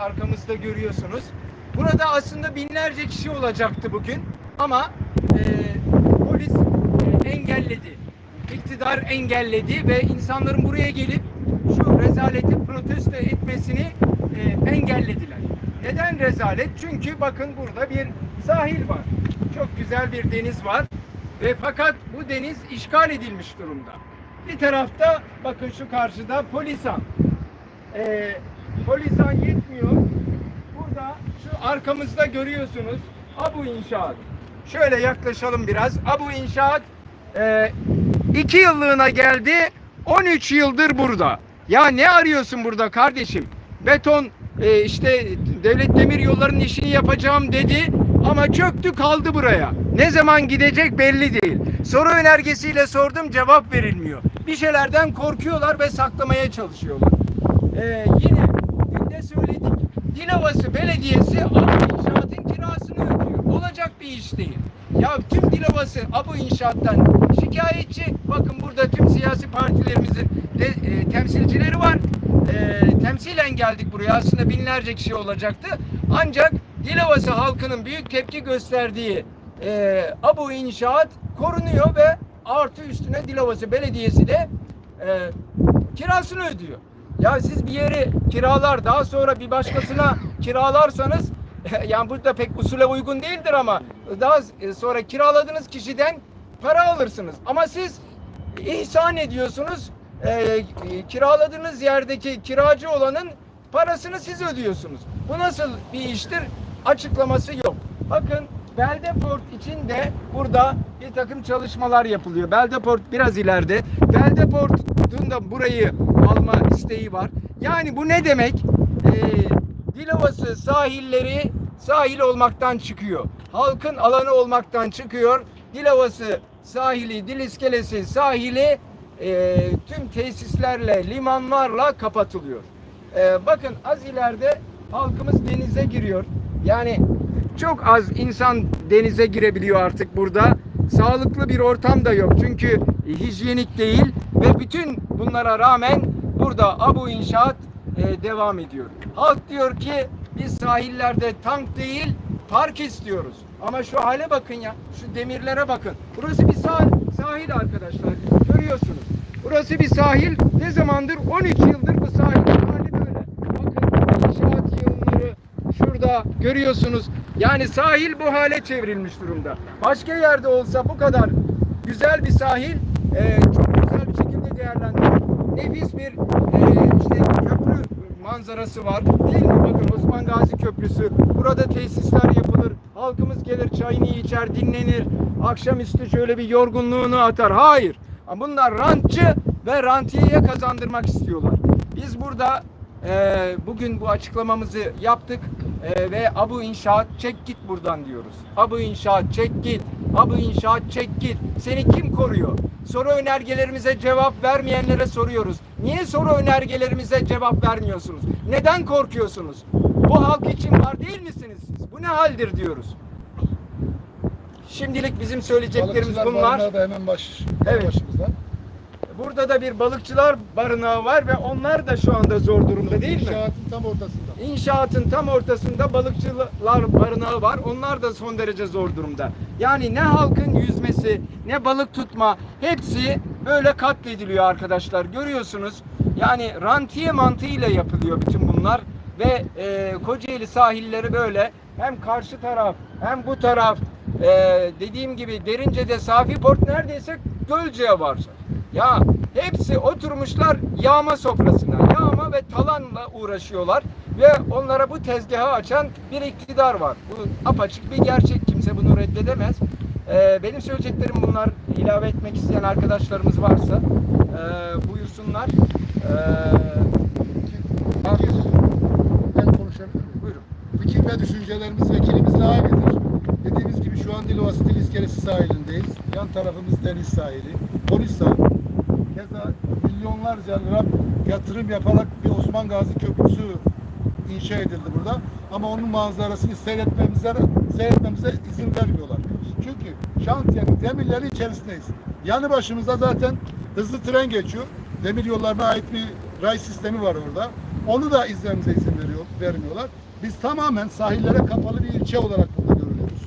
arkamızda görüyorsunuz. Burada aslında binlerce kişi olacaktı bugün ama e, polis e, engelledi. İktidar engelledi ve insanların buraya gelip şu rezaleti protesto etmesini e, engellediler. Neden rezalet? Çünkü bakın burada bir sahil var. Çok güzel bir deniz var. Ve fakat bu deniz işgal edilmiş durumda. Bir tarafta bakın şu karşıda Polisan. Ee, Polisan yetmiyor. Burada şu arkamızda görüyorsunuz Abu İnşaat. Şöyle yaklaşalım biraz. Abu İnşaat e, iki yıllığına geldi. 13 yıldır burada. Ya ne arıyorsun burada kardeşim? Beton e, işte devlet demir yollarının işini yapacağım dedi ama çöktü kaldı buraya. Ne zaman gidecek belli değil. Soru önergesiyle sordum cevap verilmiyor. Bir şeylerden korkuyorlar ve saklamaya çalışıyorlar. Ee, yine de söyledik. Dilovası Belediyesi Abu İnşaat'ın kirasını ödüyor. Olacak bir iş değil. Ya tüm Dilovası Abu İnşaat'tan şikayetçi. Bakın burada tüm siyasi partilerimizin de, e, temsilcileri var. E, temsilen geldik buraya. Aslında binlerce kişi olacaktı. Ancak Dilovası halkının büyük tepki gösterdiği e, Abu İnşaat korunuyor ve artı üstüne Dilovası Belediyesi de e, kirasını ödüyor. Ya siz bir yeri kiralar daha sonra bir başkasına kiralarsanız yani burada pek usule uygun değildir ama daha sonra kiraladığınız kişiden para alırsınız. Ama siz ihsan ediyorsunuz. E, kiraladığınız yerdeki kiracı olanın parasını siz ödüyorsunuz. Bu nasıl bir iştir? Açıklaması yok. Bakın Beldeport için de burada bir takım çalışmalar yapılıyor. Beldeport biraz ileride. Beldeport'un da burayı alma isteği var. Yani bu ne demek? Ee, Dilovası sahilleri sahil olmaktan çıkıyor. Halkın alanı olmaktan çıkıyor. Dilovası sahili, Dil iskelesi sahili e, tüm tesislerle, limanlarla kapatılıyor. E, bakın az ileride halkımız denize giriyor. Yani çok az insan denize girebiliyor artık burada. Sağlıklı bir ortam da yok. Çünkü hijyenik değil ve bütün bunlara rağmen burada Abu İnşaat e, devam ediyor. Halk diyor ki biz sahillerde tank değil park istiyoruz. Ama şu hale bakın ya. Şu demirlere bakın. Burası bir sah sahil arkadaşlar. Görüyorsunuz. Burası bir sahil. Ne zamandır? 13 yıldır bu sahil hali böyle. Bakın inşaat yığınları şurada görüyorsunuz. Yani sahil bu hale çevrilmiş durumda. Başka yerde olsa bu kadar güzel bir sahil e, çok güzel bir şekilde değerlendirilir. Nefis bir e, işte köprü manzarası var. Değil mi? Bakın Osman Gazi Köprüsü. Burada tesisler yapılır. Halkımız gelir çayını içer, dinlenir. Akşamüstü şöyle bir yorgunluğunu atar. Hayır. Bunlar rantçı ve rantiyeye kazandırmak istiyorlar. Biz burada e, bugün bu açıklamamızı yaptık e, ve Abu İnşaat çek git buradan diyoruz. Abu İnşaat çek git. Abu İnşaat çek git. Seni kim koruyor? Soru önergelerimize cevap vermeyenlere soruyoruz. Niye soru önergelerimize cevap vermiyorsunuz? Neden korkuyorsunuz? Bu halk için var değil misiniz siz? Bu ne haldir diyoruz. Şimdilik bizim söyleyeceklerimiz Balıkçılar bunlar. da hemen baş, Evet. başımızda. Burada da bir balıkçılar barınağı var ve onlar da şu anda zor durumda değil mi? İnşaatın tam ortasında. İnşaatın tam ortasında balıkçılar barınağı var. Onlar da son derece zor durumda. Yani ne halkın yüzmesi, ne balık tutma hepsi böyle katlediliyor arkadaşlar. Görüyorsunuz. Yani rantiye mantığıyla yapılıyor bütün bunlar ve e, Kocaeli sahilleri böyle hem karşı taraf hem bu taraf e, dediğim gibi Derince'de Safi Port neredeyse Gölce'ye var. Ya hepsi oturmuşlar yağma sofrasına. Yağma ve talanla uğraşıyorlar ve onlara bu tezgahı açan bir iktidar var. Bu apaçık bir gerçek. Kimse bunu reddedemez. Ee, benim söyleyeceklerim bunlar. İlave etmek isteyen arkadaşlarımız varsa e, buyursunlar. Ee, ben konuşabilir buyurun. Fikir ve düşüncelerimiz vekilimizle aynıdır. Dediğimiz gibi şu an Dilovası Dil İskelesi sahilindeyiz. Yan tarafımız deniz sahili. Polistan. Keza milyonlarca lira yatırım yaparak bir Osman Gazi Köprüsü inşa edildi burada. Ama onun manzarasını seyretmemize, seyretmemize izin vermiyorlar. Çünkü şantiyenin demirleri içerisindeyiz. Yanı başımızda zaten hızlı tren geçiyor. Demir yollarına ait bir ray sistemi var orada. Onu da izlememize izin veriyor, vermiyorlar. Biz tamamen sahillere kapalı bir ilçe olarak burada görülüyoruz.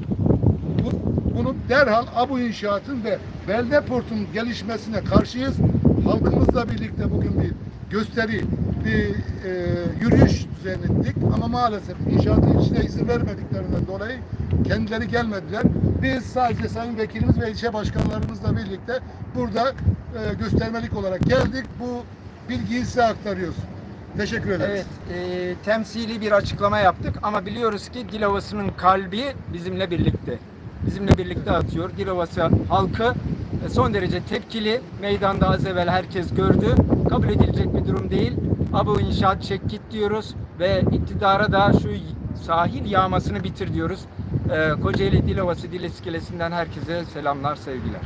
Bu, bunu derhal Abu İnşaat'ın ve Belde Port'un gelişmesine karşıyız. Halkımızla birlikte bugün bir gösteri, bir e, yürüyüş düzenledik ama maalesef inşaatın içine izin vermediklerinden dolayı kendileri gelmediler. Biz sadece Sayın Vekilimiz ve ilçe başkanlarımızla birlikte burada e, göstermelik olarak geldik. Bu bilgiyi size aktarıyoruz. Teşekkür ederiz. Evet, e, temsili bir açıklama yaptık ama biliyoruz ki Dilovası'nın kalbi bizimle birlikte. Bizimle birlikte atıyor. Dilovası halkı son derece tepkili. Meydanda az evvel herkes gördü. Kabul edilecek bir durum değil. Abu İnşaat çek git diyoruz ve iktidara da şu sahil yağmasını bitir diyoruz. E, Kocaeli Dilovası Dil İskelesi'nden herkese selamlar, sevgiler.